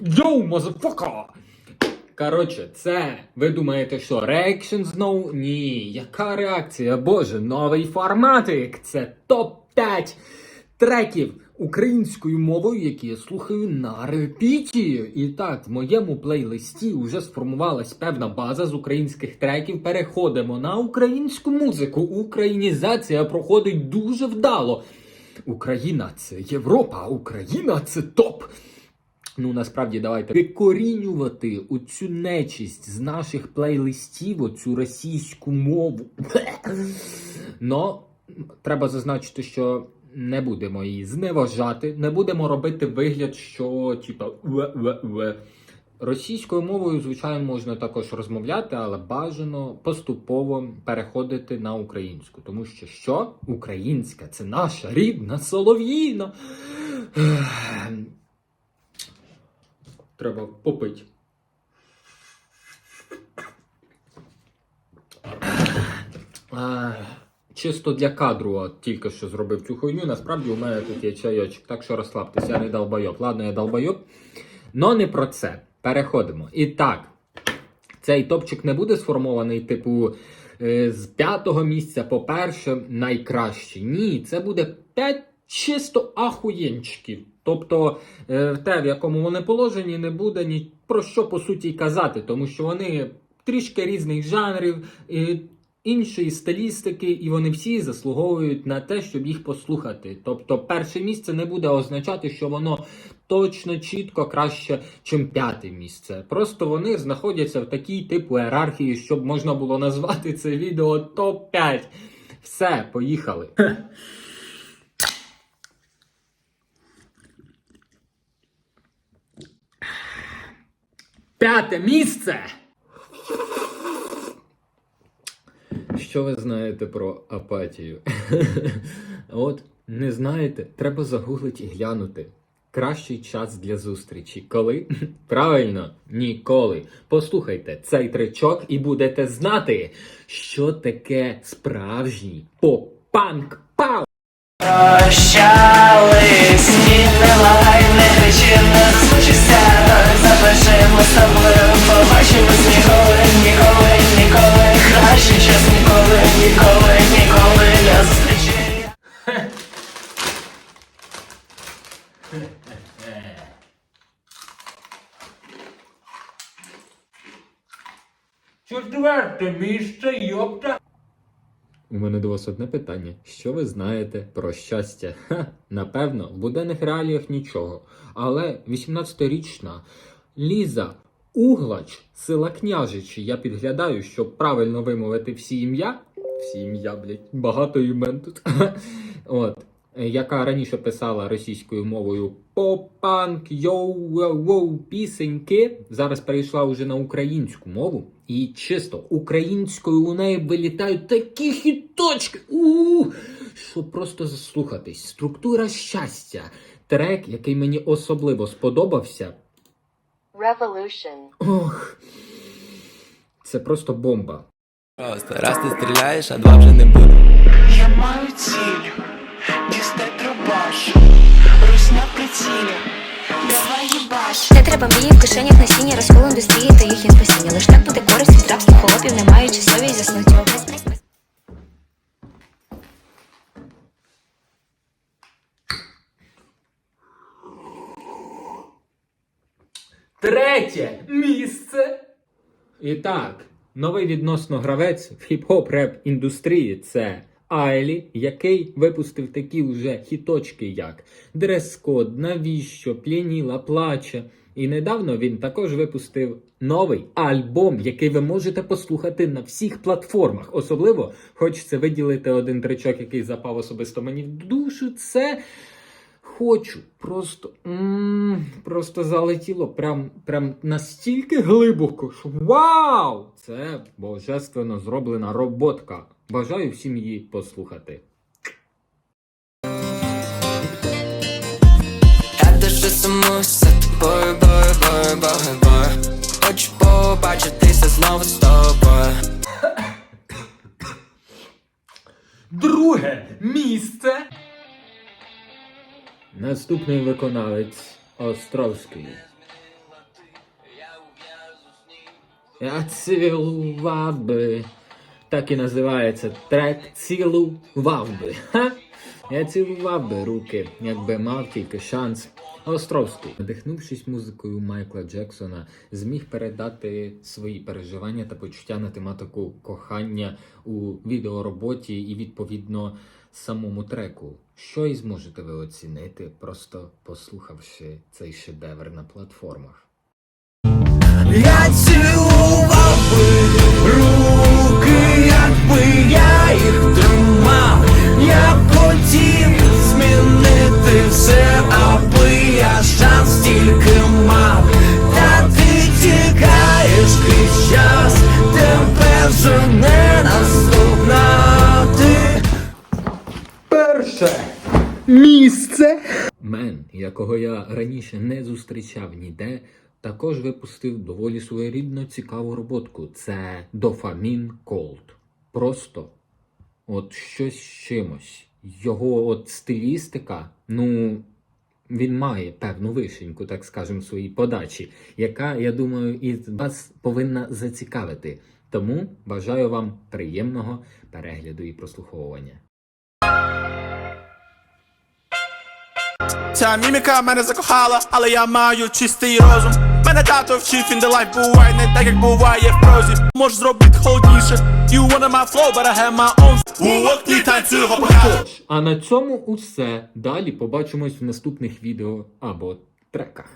Йоу, мазафака! Коротше, це ви думаєте, що реакшн знову? Ні, яка реакція? Боже, новий форматик! Це топ-5 треків українською мовою, які я слухаю на репіті. І так, в моєму плейлисті вже сформувалась певна база з українських треків. Переходимо на українську музику. Українізація проходить дуже вдало. Україна це Європа, Україна це топ. Ну насправді давайте викорінювати оцю нечисть з наших плейлистів, оцю російську мову. Но треба зазначити, що не будемо її зневажати, не будемо робити вигляд, що типа. Російською мовою, звичайно, можна також розмовляти, але бажано поступово переходити на українську. Тому що що? Українська це наша рідна солов'їна. Треба попити. Чисто для кадру тільки що зробив цю хуйню. Насправді у мене тут є чайочок, так що розслабтеся, я не долбойоб. Ладно, я долбойоб. Но не про це. Переходимо. І так, цей топчик не буде сформований, типу, е, з п'ятого місця по перше найкраще. Ні, це буде 5 чисто ахуєнчиків. Тобто е, те, в якому вони положені, не буде ні про що по суті казати, тому що вони трішки різних жанрів, е, іншої стилістики, і вони всі заслуговують на те, щоб їх послухати. Тобто, перше місце не буде означати, що воно точно чітко краще, чим п'яте місце. Просто вони знаходяться в такій типу ієрархії, щоб можна було назвати це відео топ-5. Все, поїхали. П'яте місце. Що ви знаєте про апатію? От, не знаєте, треба загуглити і глянути. Кращий час для зустрічі. Коли? Правильно, ніколи. Послухайте цей тричок і будете знати, що таке справжній поп-панк пау. Прощались, не лагай, не кричи, не Запишемо з тобою, побачимось ніколи, ніколи, ніколи Краще час ніколи, ніколи, ніколи не зустрічай Четверте місце, йопта. У мене до вас одне питання. Що ви знаєте про щастя? Ха, напевно, в буденних реаліях нічого. Але 18-річна Ліза Углач, села Княжичі, я підглядаю, щоб правильно вимовити всі ім'я. Всі ім'я, блядь, багато імен тут. От. Яка раніше писала російською мовою поп-панк, йоу-воу, пісеньки, зараз перейшла вже на українську мову. І чисто українською у неї вилітають такі хіточки, у що просто заслухатись. Структура щастя. Трек, який мені особливо сподобався. Revolution. Ох, це просто бомба. Просто раз ти стріляєш, а два вже не буде. Я маю ціль, дістать дробаш Русь на прицілі, давай їбаш Не треба мрії в кишенях насіння, розкол індустрії та їх є спасіння. Лиш так буде користь від рабства холопів, не маючи совість заснуті. Третє місце. І так, новий відносно гравець в хіп-хоп реп індустрії це Айлі, який випустив такі вже хіточки, як Дрес-код, навіщо, п'яніла, плаче. І недавно він також випустив новий альбом, який ви можете послухати на всіх платформах. Особливо хочеться виділити один тричок, який запав особисто мені в душу. Це Хочу, просто м, просто залетіло прям, прям настільки глибоко, що вау! Це божественно зроблена роботка. Бажаю всім її послухати. Я дуже Наступний виконавець Островський. Я цілував би. Так і називається трек цілував би. Ха? Я цілував би руки, якби мав тільки шанс. Островський, надихнувшись музикою Майкла Джексона, зміг передати свої переживання та почуття на тематику кохання у відеороботі і відповідно самому треку. Що і зможете ви оцінити, просто послухавши цей шедевр на платформах. Якого я раніше не зустрічав ніде, також випустив доволі своєрідно цікаву роботку. Це Дофамін Колд. Просто от щось з чимось. Його от стилістика, ну. Він має певну вишеньку, так скажемо, в своїй подачі, яка, я думаю, і вас повинна зацікавити. Тому бажаю вам приємного перегляду і прослуховування. Ця міміка мене закохала, але я маю чистий розум. Мене тато вчив in the life буває не так, як буває в прозі. Можеш зробити холодніше. You wanna my flow, but I have my own. Walk, окні танцюю а на цьому усе. Далі побачимось в наступних відео або треках.